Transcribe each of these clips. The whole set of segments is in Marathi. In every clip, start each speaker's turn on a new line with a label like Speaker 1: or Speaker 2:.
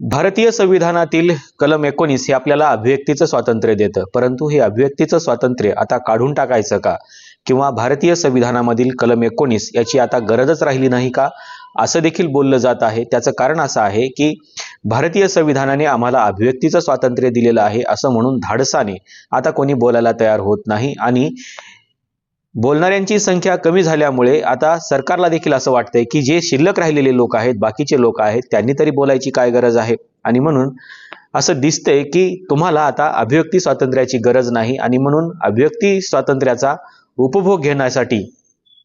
Speaker 1: भारतीय संविधानातील कलम एकोणीस हे आपल्याला अभिव्यक्तीचं स्वातंत्र्य देतं. परंतु हे अभिव्यक्तीचं स्वातंत्र्य आता काढून टाकायचं का? किंवा भारतीय संविधानामधील कलम एकोणीस याची आता गरजच राहिली नाही का? असं देखील बोललं जात आहे. त्याचं कारण असं आहे की भारतीय संविधानाने आम्हाला अभिव्यक्तीचं स्वातंत्र्य दिलेलं आहे असं म्हणून धाडसाने आता कोणी बोलायला तयार होत नाही. आणि बोलणाऱ्यांची संख्या कमी झाल्यामुळे आता सरकारला देखील असं वाटतंय की जे शिल्लक राहिलेले लोक आहेत बाकीचे लोक आहेत त्यांनी तरी बोलायची काय गरज आहे? आणि म्हणून असं दिसतंय की तुम्हाला आता अभिव्यक्ती स्वातंत्र्याची गरज नाही आणि म्हणून अभिव्यक्ती स्वातंत्र्याचा उपभोग घेण्यासाठी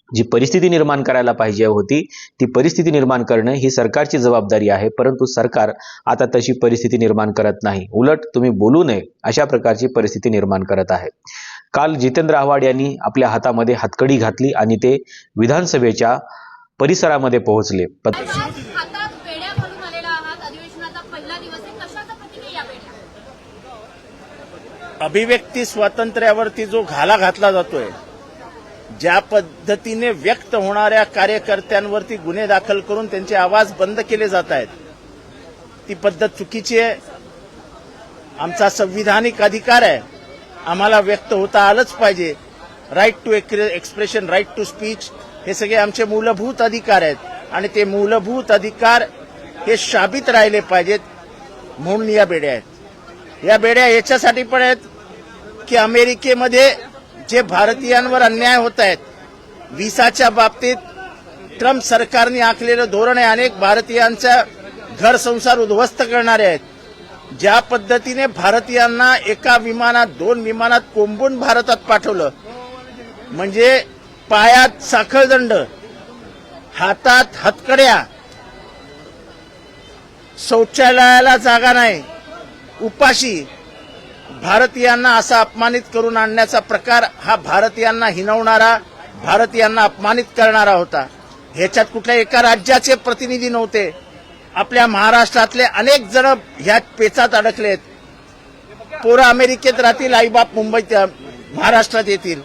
Speaker 1: जी परिस्थिती निर्माण करायला पाहिजे होती ती परिस्थिती निर्माण करणं ही सरकारची जबाबदारी आहे परंतु सरकार आता तशी परिस्थिती निर्माण करत नाही. उलट तुम्ही बोलू नये अशा प्रकारची परिस्थिती निर्माण करत आहे. काल जितेंद्र आव्हाड यांनी आपल्या हातामध्ये हातकडी घातली आणि ते विधानसभेच्या परिसरामध्ये पोहोचले. पण
Speaker 2: आज आता बेड्या घालून आलेला आहात. अधिवेशनाचा पहिला दिवस आहे. कशाचा प्रतीक आहे या बेड्या
Speaker 3: अभिव्यक्ती स्वातंत्र्यावरती जो घाला घातला जातोय ज्या पद्धतीने व्यक्त होणाऱ्या कार्यकर्त्यांवरती गुन्हे दाखल करून त्यांचे आवाज बंद केले जात आहेत ती पद्धत चुकीची आहे. आमचा संविधानिक अधिकार आहे. आम्हाला व्यक्त होता आलंच पाहिजे. Right to expression right to speech हे सगळे आमचे मूलभूत अधिकार आहेत. आणि ते मूलभूत अधिकार हे शाबित राहिले पाहिजेत म्हणून या बेड्या आहेत. या बेड्या याच्यासाठी पण आहेत की अमेरिकेमध्ये जे भारतीयांवर अन्याय होत आहेत विसाच्या बाबतीत ट्रम्प सरकारने आखलेलं धोरण आहे अनेक भारतीयांचा घर संसार उद्ध्वस्त करणारे आहेत. ज्या पद्धतीने भारतीयांना एका विमानात दोन विमानात कोंबून भारतात पाठवलं म्हणजे पायात साखळदंड हातात हतकड्या शौचालयाला जागा नाही उपाशी भारतीयांना असा अपमानित करून आणण्याचा प्रकार हा भारतीयांना हिनवणारा भारतीयांना अपमानित करणारा होता. ह्याच्यात कुठल्या एका राज्याचे प्रतिनिधी नव्हते. आपल्या महाराष्ट्रातले अनेक जण ह्या पेचात अडकलेत. पोरं अमेरिकेत राहतील आईबाप मुंबईत महाराष्ट्रात येतील.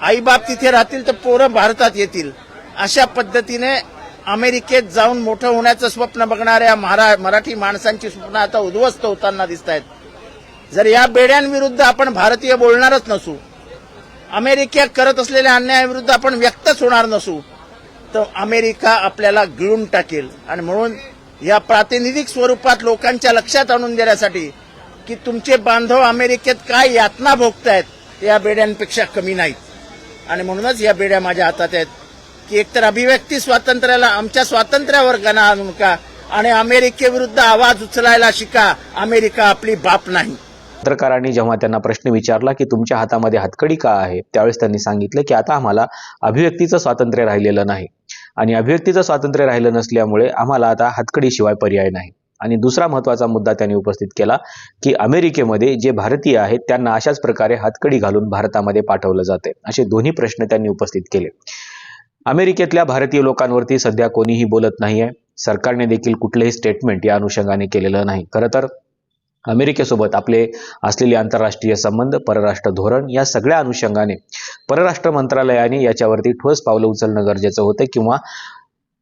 Speaker 3: आईबाप तिथे राहतील तर पोरं भारतात येतील. अशा पद्धतीने अमेरिकेत जाऊन मोठं होण्याचं स्वप्न बघणाऱ्या महारा मराठी माणसांची स्वप्न आता उद्ध्वस्त होताना दिसत आहेत जर या बेड्यांविरुद्ध आपण भारतीय बोलणारच नसू अमेरिकेत करत असलेल्या अन्यायाविरुद्ध आपण व्यक्तच होणार नसू तर अमेरिका आपल्याला गिळून टाकेल. आणि म्हणून या प्रातिनिधिक स्वरूपात लोकांच्या लक्षात आणून देण्यासाठी की तुमचे बांधव अमेरिकेत काय यातना भोगतायत या बेड्यांपेक्षा कमी नाहीत. आणि म्हणूनच या बेड्या माझ्या हातात आहेत की एकतर अभिव्यक्ती स्वातंत्र्याला आमच्या स्वातंत्र्यावर गणा आणू नका आणि अमेरिकेविरुद्ध आवाज उचलायला शिका अमेरिका आपली बाप नाही.
Speaker 1: पत्रकारांनी जेव्हा त्यांना प्रश्न विचारला की तुमच्या हातामध्ये हातकडी का आहे त्यावेळेस त्यांनी सांगितलं की आता आम्हाला अभिव्यक्तीचं स्वातंत्र्य राहिलेलं नाही. आणि अभिव्यक्तीचं स्वातंत्र्य राहिलं नसल्यामुळे आम्हाला आता हातकडीशिवाय पर्याय नाही. आणि दुसरा महत्त्वाचा मुद्दा त्यांनी उपस्थित केला की अमेरिकेमध्ये जे भारतीय आहेत त्यांना अशाच प्रकारे हातकडी घालून भारतामध्ये पाठवलं जाते असे दोन्ही प्रश्न त्यांनी उपस्थित केले. अमेरिकेतल्या भारतीय लोकांवरती सध्या कोणीही बोलत नाहीये. सरकारने देखील कुठलेही स्टेटमेंट या अनुषंगाने केलेलं नाही. खरं तर अमेरिकेसोबत आपले असलेले आंतरराष्ट्रीय संबंध परराष्ट्र धोरण या सगळ्या अनुषंगाने परराष्ट्र मंत्रालयाने याच्यावरती ठोस पावलं उचलणं गरजेचं होतं किंवा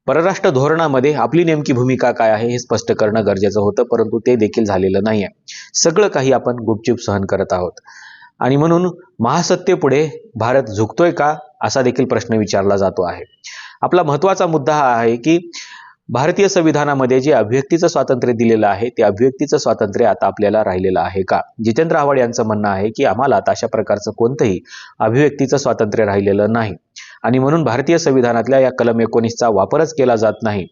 Speaker 1: परराष्ट्र धोरणामध्ये आपली नेमकी भूमिका काय आहे हे स्पष्ट करणं गरजेचं होतं परंतु ते देखील झालेलं नाही आहे सगळं काही आपण गुपचूप सहन करत आहोत. आणि म्हणून महासत्तेपुढे भारत झुकतोय का असा देखील प्रश्न विचारला जातो आहे. आपला महत्त्वाचा मुद्दा हा आहे की भारतीय संविधानामध्ये जे अभिव्यक्तीचं स्वातंत्र्य दिलेलं आहे ते अभिव्यक्तीचं स्वातंत्र्य आता आपल्याला राहिलेलं आहे का? जितेंद्र आव्हाड यांचं म्हणणं आहे की आम्हाला आता अशा प्रकारचं कोणतंही अभिव्यक्तीचं स्वातंत्र्य राहिलेलं नाही. आणि म्हणून भारतीय संविधानातल्या या कलम एकोणीसचा वापरच केला जात नाही.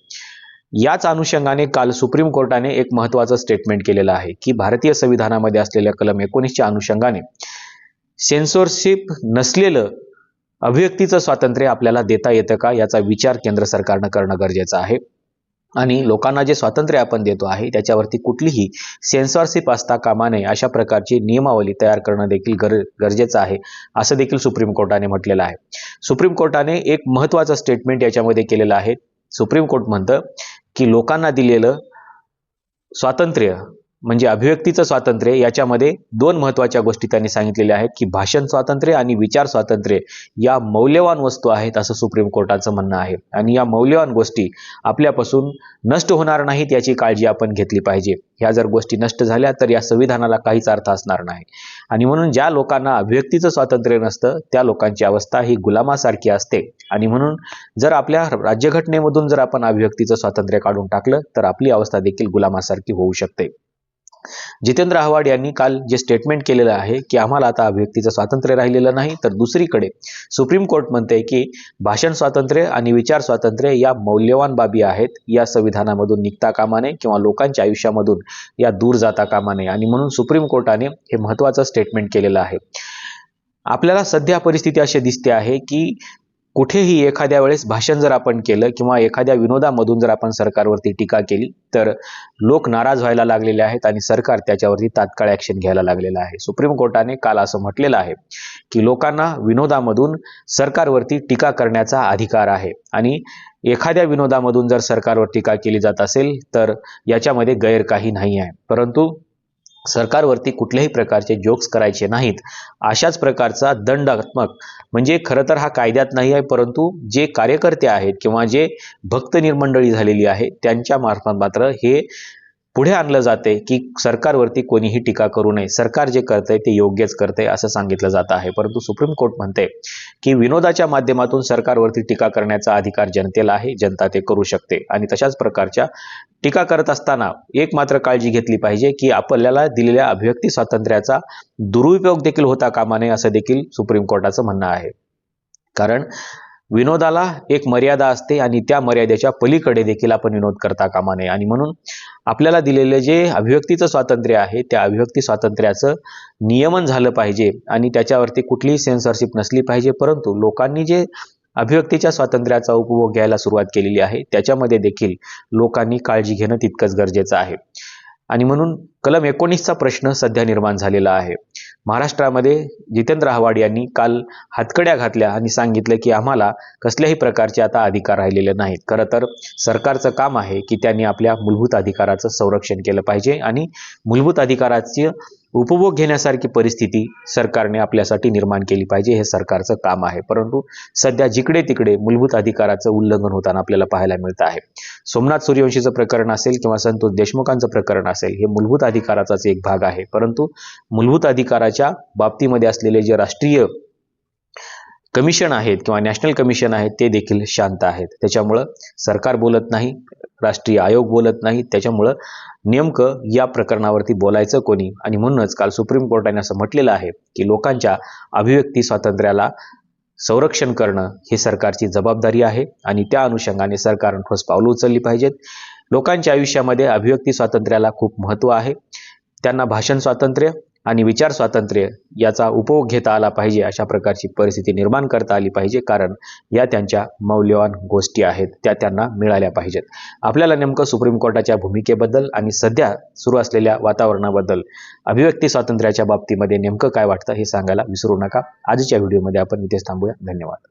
Speaker 1: याच अनुषंगाने काल सुप्रीम कोर्टाने एक महत्वाचं स्टेटमेंट केलेलं आहे की भारतीय संविधानामध्ये असलेल्या कलम एकोणीसच्या अनुषंगाने सेन्सॉरशिप नसलेलं अभिव्यक्तीचं स्वातंत्र्य आपल्याला देता येतं का याचा विचार केंद्र सरकारनं करणं गरजेचं आहे. आणि लोकांना जे स्वातंत्र्य आपण देतो आहे त्याच्यावरती कुठलीही सेन्सॉरशिप असता कामा नये अशा प्रकारची नियमावली तयार करणं देखील गर गरजेचं आहे असं देखील सुप्रीम कोर्टाने म्हटलेलं आहे. सुप्रीम कोर्टाने एक महत्त्वाचं स्टेटमेंट याच्यामध्ये केलेलं आहे. सुप्रीम कोर्ट म्हणतं की लोकांना दिलेलं स्वातंत्र्य म्हणजे अभिव्यक्तीचं स्वातंत्र्य याच्यामध्ये दोन महत्त्वाच्या गोष्टी त्यांनी सांगितलेल्या आहेत की भाषण स्वातंत्र्य आणि विचार स्वातंत्र्य या मौल्यवान वस्तू आहेत असं सुप्रीम कोर्टाचं म्हणणं आहे. आणि या मौल्यवान गोष्टी आपल्यापासून नष्ट होणार नाहीत याची काळजी आपण घेतली पाहिजे. ह्या जर गोष्टी नष्ट झाल्या तर या संविधानाला काहीच अर्थ असणार नाही. आणि म्हणून ज्या लोकांना अभिव्यक्तीचं स्वातंत्र्य नसतं त्या लोकांची अवस्था ही गुलामासारखी असते. आणि म्हणून जर आपल्या राज्यघटनेमधून जर आपण अभिव्यक्तीचं स्वातंत्र्य काढून टाकलं तर आपली अवस्था देखील गुलामासारखी होऊ शकते. जितेंद्र आव्हाड यांनी काल जे स्टेटमेंट केलेलं आहे की आम्हाला आता अभिव्यक्तीचं स्वातंत्र्य राहिलेलं नाही तर दुसरीकडे सुप्रीम कोर्ट म्हणते की भाषण स्वातंत्र्य आणि विचार स्वातंत्र्य या मौल्यवान बाबी आहेत या संविधानामधून निघता कामा नये किंवा लोकांच्या आयुष्यामधून या दूर जाता कामा नये. आणि म्हणून सुप्रीम कोर्टाने हे महत्त्वाचं स्टेटमेंट केलेलं आहे. आपल्याला सध्या परिस्थिती अशी दिसते आहे की कुठेही एखाद्या वेळेस भाषण जर आपण केलं किंवा एखाद्या विनोदामधून जर आपण सरकारवरती टीका केली तर लोक नाराज व्हायला लागलेले आहेत आणि सरकार त्याच्यावरती तात्काळ ॲक्शन घ्यायला लागलेलं आहे. सुप्रीम कोर्टाने काल असं म्हटलेलं आहे की लोकांना विनोदामधून सरकारवरती टीका करण्याचा अधिकार आहे आणि एखाद्या विनोदामधून जर सरकारवर टीका केली जात असेल तर याच्यामध्ये गैर काही नाही आहे. परंतु सरकारवरती कुठल्याही प्रकारचे जोक्स करायचे नाहीत. अशाच प्रकारचा दंडात्मक म्हणजे खरं तर हा कायद्यात नाही आहे परंतु जे कार्यकर्ते आहेत किंवा जे भक्त निर्मंडळी झालेली आहे त्यांच्या मार्फत मात्र हे पुढे आणलं जाते की सरकारवरती कोणीही टीका करू नये. सरकार जे करतंय ते योग्यच करतंय असं सांगितलं जात आहे. परंतु सुप्रीम कोर्ट म्हणते की विनोदाच्या माध्यमातून सरकारवरती टीका करण्याचा अधिकार जनतेला आहे. जनता ते करू शकते. आणि तशाच प्रकारच्या टीका करत असताना एक मात्र काळजी घेतली पाहिजे की आपल्याला दिलेल्या अभिव्यक्ती स्वातंत्र्याचा दुरुपयोग देखील होता कामा नये असं देखील सुप्रीम कोर्टाचं म्हणणं आहे. कारण विनोदाला एक मर्यादा असते आणि त्या मर्यादेच्या पलीकडे देखील आपण विनोद करता कामा नये. आणि म्हणून आपल्याला दिलेलं जे अभिव्यक्तीचं स्वातंत्र्य आहे त्या अभिव्यक्ती स्वातंत्र्याचं नियमन झालं पाहिजे आणि त्याच्यावरती कुठलीही सेन्सरशिप नसली पाहिजे. परंतु लोकांनी जे अभिव्यक्तीच्या स्वातंत्र्याचा उपभोग घ्यायला सुरुवात केलेली आहे त्याच्यामध्ये देखील लोकांनी काळजी घेणं तितकंच गरजेचं आहे. आणि म्हणून कलम एकोणीसचा प्रश्न सध्या निर्माण झालेला आहे. महाराष्ट्रामध्ये जितेंद्र आव्हाड यांनी काल हातकड्या घातल्या आणि सांगितलं की आम्हाला कसल्याही प्रकारचे आता अधिकार राहिलेले नाहीत. खरं तर सरकारचं काम आहे की त्यांनी आपल्या मूलभूत अधिकाराचं संरक्षण केलं पाहिजे आणि मूलभूत अधिकाराची उपभोग घेण्यासारखी परिस्थिती सरकारने आपल्यासाठी निर्माण केली पाहिजे हे सरकारचं काम आहे. परंतु सध्या जिकडे तिकडे मूलभूत अधिकाराचं उल्लंघन होताना आपल्याला पाहायला मिळतं आहे. सोमनाथ सूर्यवंशीचं प्रकरण असेल किंवा संतोष देशमुखांचं प्रकरण असेल हे मूलभूत अधिकाराचाच एक भाग आहे. परंतु मूलभूत अधिकाराच्या बाबतीमध्ये असलेले जे राष्ट्रीय कमिशन आहेत किंवा नॅशनल कमिशन आहेत ते देखील शांत आहेत. त्याच्यामुळं सरकार बोलत नाही राष्ट्रीय आयोग बोलत नाही. त्याच्यामुळं नेमकं या प्रकरणावरती बोलायचं कोणी? आणि म्हणूनच काल सुप्रीम कोर्टाने असं म्हटलेलं आहे की लोकांच्या अभिव्यक्ती स्वातंत्र्याला संरक्षण करणं ही सरकारची जबाबदारी आहे आणि त्या अनुषंगाने सरकारनं ठोस पावलं उचलली पाहिजेत. लोकांच्या आयुष्यामध्ये अभिव्यक्ती स्वातंत्र्याला खूप महत्त्व आहे. त्यांना भाषण स्वातंत्र्य आणि विचार स्वातंत्र्य याचा उपभोग घेता आला पाहिजे अशा प्रकारची परिस्थिती निर्माण करता आली पाहिजे कारण या त्यांच्या मौल्यवान गोष्टी आहेत त्या त्यांना मिळाल्या पाहिजेत. आपल्याला नेमकं सुप्रीम कोर्टाच्या भूमिकेबद्दल आणि सध्या सुरू असलेल्या वातावरणाबद्दल अभिव्यक्ती स्वातंत्र्याच्या बाबतीमध्ये नेमकं काय वाटतं हे सांगायला विसरू नका. आजच्या व्हिडिओमध्ये आपण इथेच थांबूया. धन्यवाद.